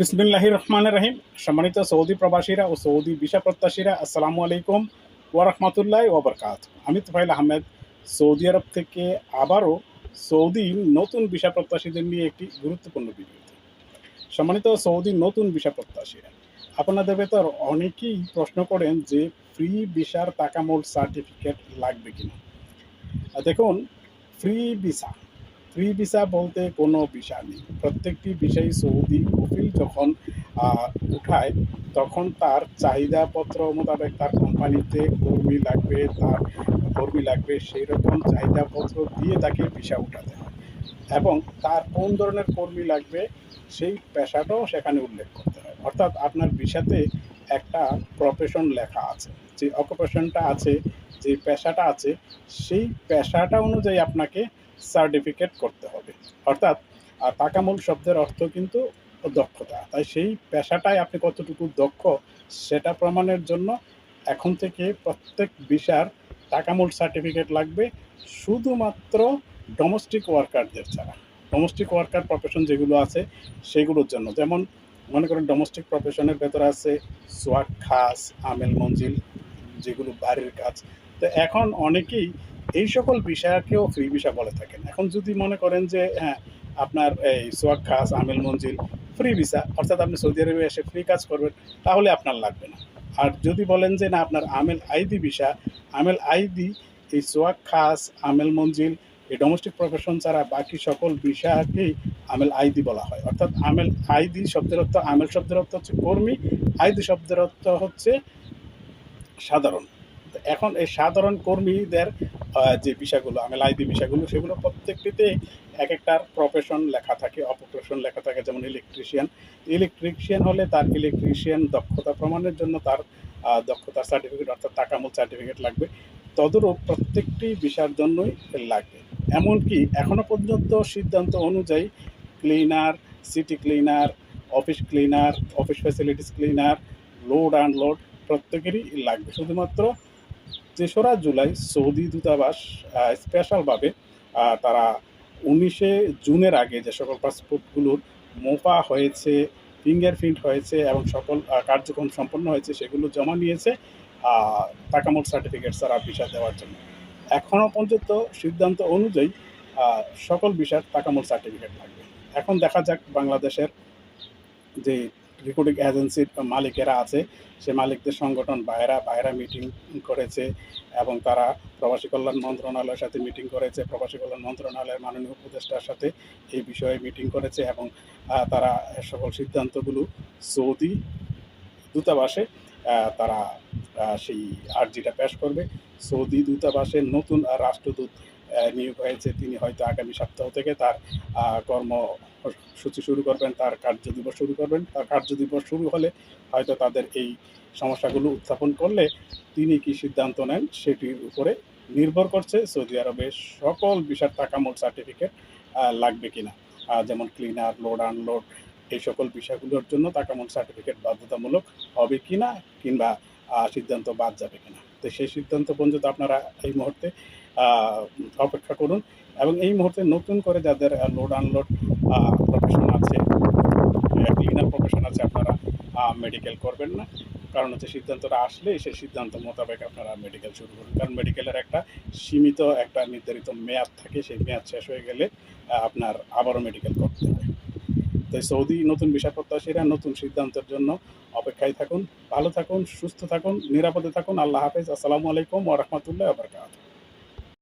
বিসমিল্লাহ রহমান রহিম সম্মানিত সৌদি প্রবাসীরা ও সৌদি ভিসা প্রত্যাশীরা, আসসালামু আলাইকুম ওরহমতুল্লাহ ওবরকাত আমি তোফাইল আহমেদ, সৌদি আরব থেকে আবারও সৌদি নতুন ভিসা প্রত্যাশীদের নিয়ে একটি গুরুত্বপূর্ণ ভিডিওতে সম্মানিত সৌদি নতুন ভিসা প্রত্যাশীরা, আপনাদের ভেতর অনেকেই প্রশ্ন করেন যে ফ্রি ভিসার তাকামোল সার্টিফিকেট লাগবে কিনা। দেখুন ফ্রি ভিসা ফ্রি ভিসা বলতে কোনো ভিসা নেই। প্রত্যেকটি বিষয় সৌদি কফিল যখন উঠায়, তখন তার চাহিদাপত্র মোতাবেক তার কোম্পানিতে কর্মী লাগবে, তার কর্মী লাগবে সেই রকম চাহিদাপত্র দিয়ে তাকে ভিসা উঠাতে হয়। এবং তার কোন ধরনের কর্মী লাগবে, সেই পেশাটাও সেখানে উল্লেখ করতে হয়। অর্থাৎ আপনার ভিসাতে একটা প্রফেশন লেখা আছে। যে অকুপেশনটা আছে, যে পেশাটা আছে, সেই পেশাটা অনুযায়ী আপনাকে সার্টিফিকেট করতে হবে। অর্থাৎ তাকামূল শব্দের অর্থ কিন্তু দক্ষতা। তাই সেই পেশাটায় আপনি কতটুকু দক্ষ, সেটা প্রমাণের জন্য এখন থেকে প্রত্যেক বিষার টাকামূল সার্টিফিকেট লাগবে শুধুমাত্র ডোমেস্টিক ওয়ার্কারদের ছাড়া। ডোমেস্টিক ওয়ার্কার প্রফেশন যেগুলো আছে, সেগুলোর জন্য। যেমন, মনে করেন ডোমেস্টিক প্রফেশনের ভেতরে আছে সোয়াক খাস আমেল মঞ্জিল, যেগুলো বাড়ির কাজ। তো এখন অনেকেই এই সকল বিষয়কেও ফ্রি ভিসা বলে থাকেন। এখন যদি মনে করেন যে হ্যাঁ আপনার এই সোয়াক খাস, আমেল মঞ্জিল ফ্রি ভিসা, অর্থাৎ আপনি সৌদি আরবে এসে ফ্রি কাজ করবেন, তাহলে আপনার লাগবে না। আর যদি বলেন যে, না, আপনার আমেল আইদি ভিসা, আমেল আইদি এই সোয়াক খাস, আমেল মঞ্জিল, এই ডোমেস্টিক প্রফেশন ছাড়া বাকি সকল বিষয়কেই আমেল আইদি বলা হয়। অর্থাৎ আমেল আইদি শব্দের অর্থ, আমেল শব্দের অর্থ হচ্ছে কর্মী আইদি শব্দের অর্থ হচ্ছে সাধারণ। এখন এই সাধারণ কর্মীদের যে বিষয়গুলো আমেল আইদি বিষয়গুলো, সেগুলো প্রত্যেকটিতে এক একটার প্রফেশন লেখা থাকে অপপ্রফেশন লেখা থাকে, যেমন ইলেকট্রিশিয়ান ইলেকট্রিশিয়ান হলে তার ইলেকট্রিশিয়ান দক্ষতা প্রমাণের জন্য তার দক্ষতার সার্টিফিকেট অর্থাৎ টাকামূল সার্টিফিকেট লাগবে। তদরূপ প্রত্যেকটি বিষয়ের জন্যই লাগবে। এমনকি এখনও পর্যন্ত সিদ্ধান্ত অনুযায়ী cleaner city cleaner office cleaner office facilities cleaner load unload প্রত্যেকেরই লাগবে। শুধুমাত্র তেসরা জুলাই সৌদি দূতাবাস স্পেশালভাবে তারা উনিশে জুনের আগে যে সকল পাসপোর্টগুলোর মোপা হয়েছে ফিঙ্গারপ্রিন্ট হয়েছে এবং সকল কার্যক্রম সম্পন্ন হয়েছে সেগুলো জমা নিয়েছে আহ, টাকামোট সার্টিফিকেট ছাড়া ভিসা দেওয়ার জন্য। এখনও পর্যন্ত সিদ্ধান্ত অনুযায়ী সকল বিষয়ের টাকামোট সার্টিফিকেট লাগবে। এখন দেখা যাক বাংলাদেশের যে রিক্রুটিং এজেন্সির মালিকেরা আছে। সে মালিকদের সংগঠন বাইরা বাইরা মিটিং করেছে এবং তারা প্রবাসী কল্যাণ মন্ত্রণালয়ের সাথে মিটিং করেছে। প্রবাসী কল্যাণ মন্ত্রণালয়ের মাননীয় উপদেষ্টার সাথে এই বিষয়ে মিটিং করেছে এবং তারা সকল সিদ্ধান্তগুলো সৌদি দূতাবাসে তারা সেই আর্জিটা পেশ করবে। সৌদি দূতাবাসের নতুন রাষ্ট্রদূত নিয়োগ হয়েছে। তিনি হয়তো আগামী সপ্তাহ থেকে তার আহ, কর্মসূচি শুরু করবেন, তার কার্য দিবস শুরু করবেন। তার কার্য দিবস শুরু হলে হয়তো তাদের এই সমস্যাগুলো উত্থাপন করলে তিনি কি সিদ্ধান্ত নেন সেটির উপরে নির্ভর করছে সৌদি আরবে সকল বিষয়ের টাকামোল সার্টিফিকেট লাগবে কিনা। যেমন ক্লিনার লোড আনলোড এই সকল বিষয়গুলোর জন্য টাকামোল সার্টিফিকেট বাধ্যতামূলক হবে কিনা কিংবা সিদ্ধান্ত বাদ যাবে কিনা। তো সেই সিদ্ধান্ত পর্যন্ত আপনারা এই মুহূর্তে অপেক্ষা করুন এবং এই মুহূর্তে নতুন করে যাদের লোড আনলোড প্রফেশন আছে ক্লিনার প্রফেশন আছে, আপনারা মেডিকেল করবেন না। কারণ হচ্ছে সিদ্ধান্তটা আসলে সেই সিদ্ধান্ত মোতাবেক আপনারা মেডিকেল শুরু করুন। কারণ মেডিকেলের একটা সীমিত একটা নির্ধারিত মেয়াদ থাকে, সেই মেয়াদ শেষ হয়ে গেলে আপনার আবারও মেডিকেল করতে হয় তাই সৌদি নতুন বিষয় প্রত্যাশীরা নতুন সিদ্ধান্তের জন্য অপেক্ষায় থাকুন, ভালো থাকুন, সুস্থ থাকুন, নিরাপদে থাকুন। আল্লাহ হাফেজ। আসসালামু আলাইকুম ওরহমতুল্লাহ আবরকাত